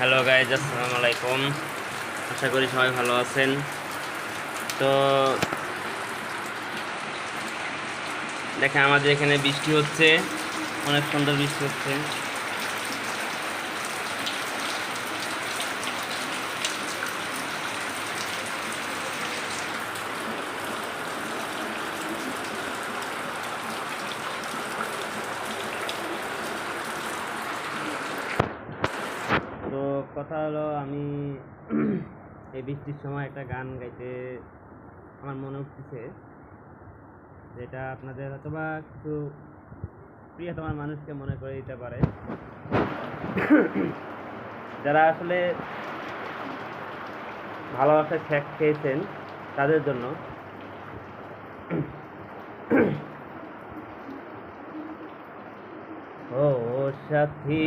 Hello guys আসসালামু আলাইকুম। আশা করি সবাই ভালো আছেন। তো দেখেন, আমাদের এখানে বৃষ্টি হচ্ছে। অনেক সুন্দর বৃষ্টি হচ্ছে। তো কথা হলো আমি এই বৃষ্টির সময় একটা গান গাইতে আমার মনে উঠতেছে, যেটা আপনাদের হয়তো বা কিছু প্রিয় মানুষকে মনে করে দিতে পারে। যারা আসলে ভালোবাসায় ঠেক খেয়েছেন তাদের জন্য। ও সাথী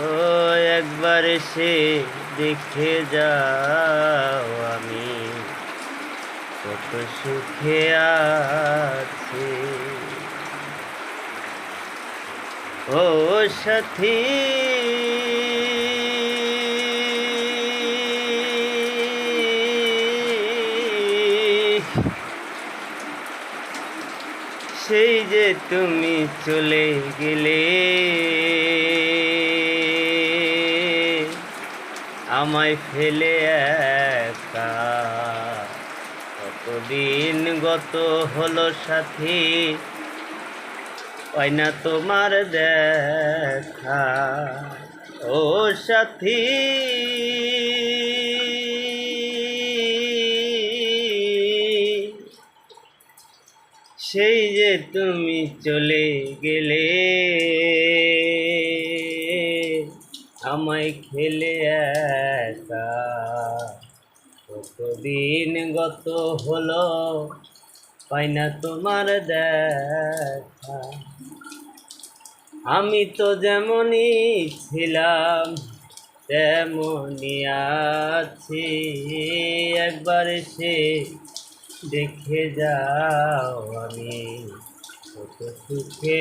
একবার সে দেখে যাও আমি। কত সুখে আছি। ও সাথী। সেই যে তুমি চলে গেলে। আমায় ফেলে একা। কতদিন গত হলো সাথী, হয় না তোমার দেখা? ও সাথী, সেই যে তুমি চলে গেলে। আমায় খেলে কতদিন গত হলো, পাই না তোমার দেখা। আমি তো যেমনই ছিলাম, তেমনই আছি। একবার সে দেখে যাও আমি কত সুখে